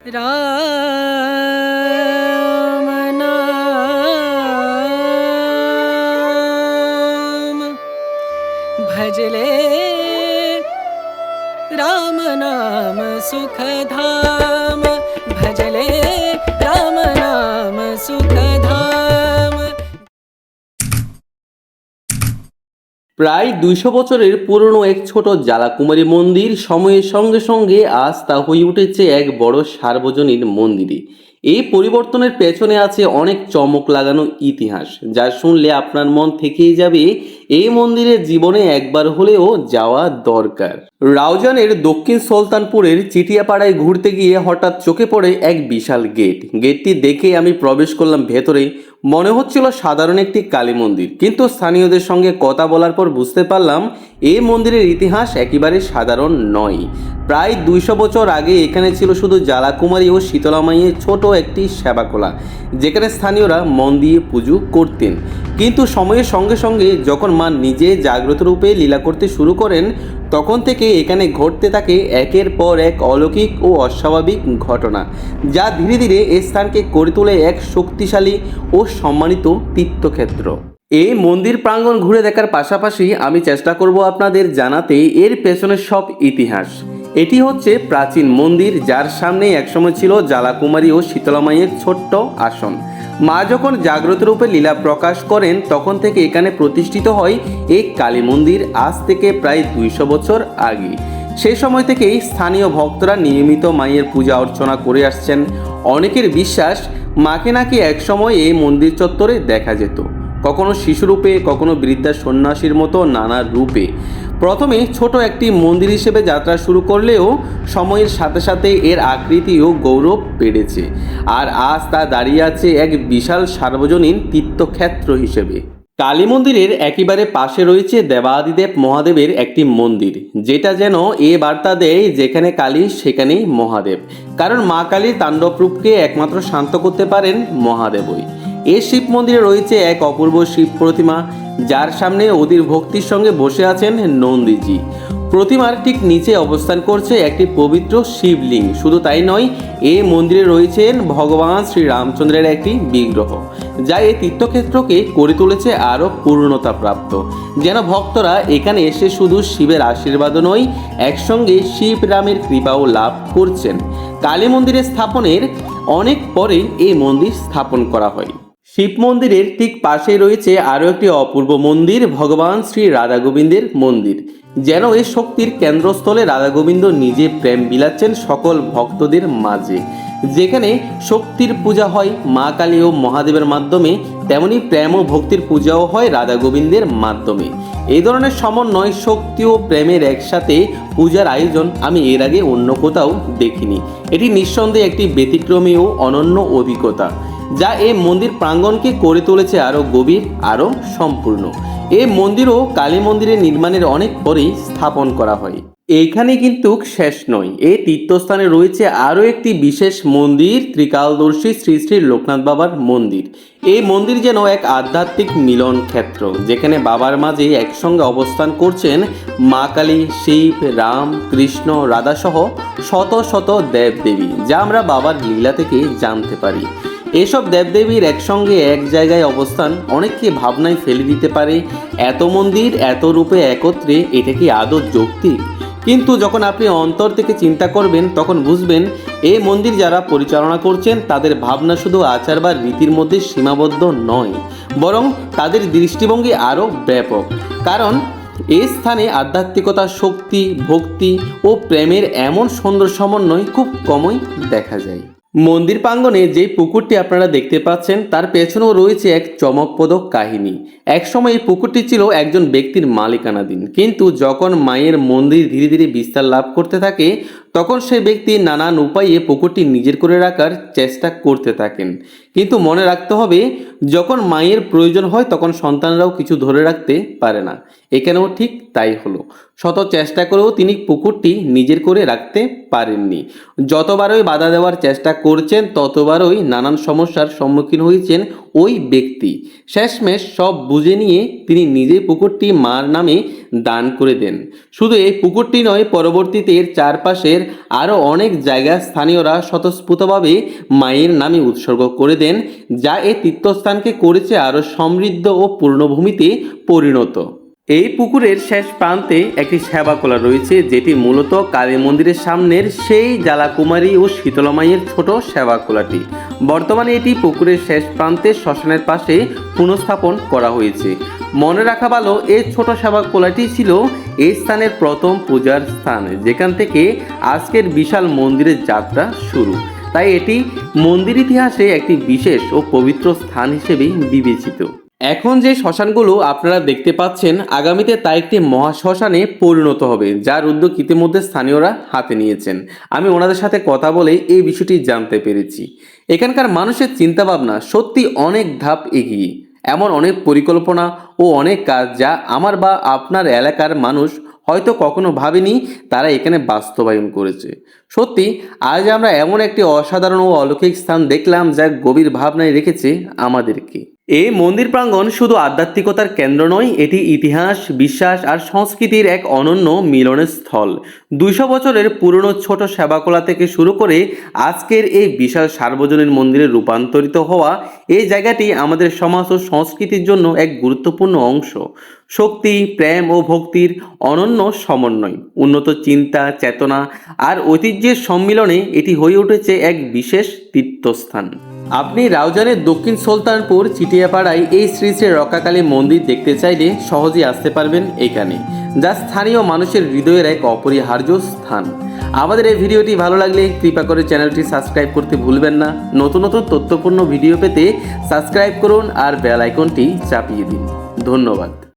राम भजले राम नाम सुखधाम প্রায় দুইশো বছরের পুরনো এক ছোট জ্বালাকুমারী মন্দির সময়ের সঙ্গে সঙ্গে আজ তা হয়ে উঠেছে এক বড় সার্বজনীন মন্দিরে। এই পরিবর্তনের পেছনে আছে অনেক চমক লাগানো ইতিহাস, যা শুনলে আপনার মন থেকেই যাবে, এই মন্দিরে জীবনে একবার হলেও যাওয়া দরকার। রাউজানের দক্ষিণ সুলতানপুরের চিটিয়াপাড়ায় ঘুরতে গিয়ে হঠাৎ চোখে পড়ে এক বিশাল গেট। গেটটি দেখে আমি প্রবেশ করলাম ভেতরে। মনে হচ্ছিল সাধারণ একটি কালী মন্দির, কিন্তু স্থানীয়দের সঙ্গে কথা বলার পর বুঝতে পারলাম, এই মন্দিরের ইতিহাস একেবারে সাধারণ নয়। প্রায় দুইশো বছর আগে এখানে ছিল শুধু জ্বালাকুমারী ও শীতলামাইয়ের ছোট একটি সেবাকলা, যেখানে স্থানীয়রা মন দিয়ে পুজো করতেন। কিন্তু সময়ের সঙ্গে সঙ্গে যখন মা নিজে জাগ্রত রূপে লীলা করতে শুরু করেন, তখন থেকে এখানে ঘটতে থাকে একের পর এক অলৌকিক ও অস্বাভাবিক ঘটনা, যা ধীরে ধীরে এই স্থানকে করে তোলে এক শক্তিশালী ও সম্মানিত তীর্থক্ষেত্র। এই মন্দির প্রাঙ্গণ ঘুরে দেখার পাশাপাশি আমি চেষ্টা করব আপনাদের জানাতে এর পেছনের সব ইতিহাস। এটি হচ্ছে প্রাচীন মন্দির, যার সামনে একসময় ছিল জ্বালাকুমারী ও শীতলামাইয়ের ছোট্ট আসন। মা যখন জাগ্রত রূপে লীলা প্রকাশ করেন, তখন থেকে এখানে প্রতিষ্ঠিত হয় এই কালী মন্দির আজ থেকে প্রায় দুইশো বছর আগে। সেই সময় থেকেই স্থানীয় ভক্তরা নিয়মিত মায়ের পূজা অর্চনা করে আসছেন। অনেকের বিশ্বাস, মাকে নাকি একসময় এই মন্দির চত্বরে দেখা যেত। কখনো শিশুরূপে, কখনো বৃদ্ধা সন্ন্যাসীর মতো নানা রূপে। প্রথমে ছোট একটি মন্দির হিসেবে যাত্রা শুরু করলেও সময়ের সাথে সাথে এর আকৃতি ও গৌরব বেড়েছে। আর আজ তা দাঁড়িয়ে আছে এক বিশাল সার্বজনীন তীর্থক্ষেত্র হিসেবে। কালী মন্দিরের একেবারে পাশে রয়েছে দেবাদিদেব মহাদেবের একটি মন্দির, যেটা যেন এ বার্তা দেয় যেখানে কালী, সেখানেই মহাদেব। কারণ মা কালীর তাণ্ডব রূপকে একমাত্র শান্ত করতে পারেন মহাদেবই। এই শিব মন্দিরে রয়েছে এক অপূর্ব শিব প্রতিমা, যার সামনে অধীর ভক্তির সঙ্গে বসে আছেন নন্দীজি। প্রতিমার ঠিক নিচে অবস্থান করছে একটি পবিত্র শিবলিঙ্গ। শুধু তাই নয়, এ মন্দিরে রয়েছেন ভগবান শ্রী রামচন্দ্রের একটি বিগ্রহ, যা এই তীর্থক্ষেত্রকে করে তুলেছে আরও পূর্ণতা প্রাপ্ত যেন ভক্তরা এখানে এসে শুধু শিবের আশীর্বাদ নয়, একসঙ্গে শিব রামের কৃপাও লাভ করছেন। কালী মন্দিরের স্থাপনের অনেক পরে এই মন্দির স্থাপন করা হয়। শিব মন্দিরের ঠিক পাশেই রয়েছে আরও একটি অপূর্ব মন্দির, ভগবান শ্রী রাধা গোবিন্দের মন্দির। যেন এই শক্তির কেন্দ্রস্থলে রাধা গোবিন্দ নিজে প্রেম বিলাচ্ছেন সকল ভক্তদের মাঝে। যেখানে শক্তির পূজা হয়, মা কালী ও মহাদেবের মাধ্যমে, তেমনি প্রেম ও ভক্তির পূজাও হয় রাধা গোবিন্দের মাধ্যমে। এই ধরনের সমন্বয়, শক্তি ও প্রেমের একসাথে পূজার আয়োজন আমি এর আগে অন্য কোথাও দেখিনি। এটি নিঃসন্দেহে একটি ব্যতিক্রমী ও অনন্য অভিজ্ঞতা। যা এই মন্দির প্রাঙ্গণকে করে তুলেছে আরও গভীর, আরও সম্পূর্ণ। এই মন্দিরও কালী মন্দিরের নির্মাণের অনেক পরেই স্থাপন করা হয়। এইখানে কিন্তু শেষ নয়। এই তীর্থস্থানে রয়েছে আরও একটি বিশেষ মন্দির, ত্রিকালদর্শী শ্রী শ্রী লোকনাথ বাবার মন্দির। এই মন্দির যেন এক আধ্যাত্মিক মিলন ক্ষেত্র, যেখানে বাবার মাঝে একসঙ্গে অবস্থান করছেন মা কালী, শিব, রাম, কৃষ্ণ, রাধাসহ শত শত দেবদেবী, যা আমরা বাবার লীলা থেকে জানতে পারি। এসব দেবদেবীর একসঙ্গে এক জায়গায় অবস্থান অনেককে ভাবনায় ফেলে দিতে পারে। এত মন্দির, এত রূপে একত্রে এটা কি আদৌ যৌক্তিক? কিন্তু যখন আপনি অন্তর থেকে চিন্তা করবেন, তখন বুঝবেন এই মন্দির যারা পরিচালনা করছেন, তাদের ভাবনা শুধু আচার বা রীতির মধ্যে সীমাবদ্ধ নয়, বরং তাদের দৃষ্টিভঙ্গি আরও ব্যাপক। কারণ এই স্থানে আধ্যাত্মিকতা, শক্তি, ভক্তি ও প্রেমের এমন সুন্দর সমন্বয় খুব কমই দেখা যায়। মন্দির প্রাঙ্গণে যে পুকুরটি আপনারা দেখতে পাচ্ছেন, তার পেছনেও রয়েছে এক চমকপ্রদ কাহিনী। একসময় এই পুকুরটি ছিল একজন ব্যক্তির মালিকানাধীন। কিন্তু যখন মায়ের মন্দির ধীরে ধীরে বিস্তার লাভ করতে থাকে তখন সেই ব্যক্তি নানান উপায়ে পুকুরটি নিজের করে রাখার চেষ্টা করতে থাকেন। কিন্তু মনে রাখতে হবে, যখন মায়ের প্রয়োজন হয় তখন সন্তানরাও কিছু ধরে রাখতে পারে না। এখানেও ঠিক তাই হলো। শত চেষ্টা করেও তিনি পুকুরটি নিজের করে রাখতে পারেননি। যতবারই বাধা দেওয়ার চেষ্টা করছেন, ততবারই নানান সমস্যার সম্মুখীন হয়েছেন ওই ব্যক্তি। শেষমেশ সব বুঝে নিয়ে তিনি নিজে পুকুরটি মার নামে দান করে দেন। শুধু এই পুকুরটি নয়, পরবর্তীতে এর চারপাশের আরও অনেক জায়গা স্থানীয়রা স্বতঃস্ফূর্তভাবে মায়ের নামে উৎসর্গ করে দেন, যা এই তীর্থস্থানকে করেছে আরও সমৃদ্ধ ও পূর্ণভূমিতে পরিণত। এই পুকুরের শেষ প্রান্তে একটি সেবাকলা রয়েছে, যেটি মূলত কালী মন্দিরের সামনের সেই জ্বালাকুমারী ও শীতলমাইয়ের ছোট সেবাকলাটি। বর্তমানে এটি পুকুরের শেষ প্রান্তে শ্মশানের পাশে পুনঃস্থাপন করা হয়েছে। মনে রাখা ভালো এই ছোট সেবাকলাটি ছিল এই স্থানের প্রথম পূজার স্থান, যেখান থেকে আজকের বিশাল মন্দিরের যাত্রা শুরু। তাই এটি মন্দির ইতিহাসে একটি বিশেষ ও পবিত্র স্থান হিসেবে বিবেচিত। এখন যে শ্মশানগুলো আপনারা দেখতে পাচ্ছেন, আগামীতে তা একটি মহাশ্মশানে পরিণত হবে, যার উদ্যোগ ইতিমধ্যে স্থানীয়রা হাতে নিয়েছেন। আমি ওনাদের সাথে কথা বলে এই বিষয়টি জানতে পেরেছি। এখানকার মানুষের চিন্তাভাবনা সত্যি অনেক ধাপ এগিয়ে। এমন অনেক পরিকল্পনা ও অনেক কাজ যা আমার বা আপনার এলাকার মানুষ হয়তো কখনো ভাবেনি তারা এখানে বাস্তবায়ন করেছে। সত্যি, আজ আমরা এমন একটি অসাধারণ ও অলৌকিক স্থান দেখলাম যা গভীর ভাবনায় রেখেছে আমাদেরকে। এই মন্দির প্রাঙ্গণ শুধু আধ্যাত্মিকতার কেন্দ্র নয়, এটি ইতিহাস, বিশ্বাস আর সংস্কৃতির এক অনন্য মিলনের স্থল দুইশো বছরের পুরনো ছোট সেবাকলা থেকে শুরু করে আজকের এই বিশাল সার্বজনীন মন্দিরে রূপান্তরিত হওয়া এই জায়গাটি আমাদের সমাজ ও সংস্কৃতির জন্য এক গুরুত্বপূর্ণ অংশ। শক্তি, প্রেম ও ভক্তির অনন্য সমন্বয়, উন্নত চিন্তা, চেতনা আর ঐতিহ্যের সম্মিলনে এটি হয়ে উঠেছে এক বিশেষ তীর্থস্থান। আপনি রাউজানের দক্ষিণ সুলতানপুর, চিটিয়াপাড়ায় এই শ্রী শ্রী রক্ষাকালী মন্দির দেখতে চাইলে সহজেই আসতে পারবেন এখানে, যা স্থানীয় মানুষের হৃদয়ের এক অপরিহার্য স্থান। আমাদের এই ভিডিওটি ভালো লাগলে কৃপা করে চ্যানেলটি সাবস্ক্রাইব করতে ভুলবেন না। নতুন নতুন তথ্যপূর্ণ ভিডিও পেতে সাবস্ক্রাইব করুন আর বেল আইকনটি চাপিয়ে দিন। ধন্যবাদ।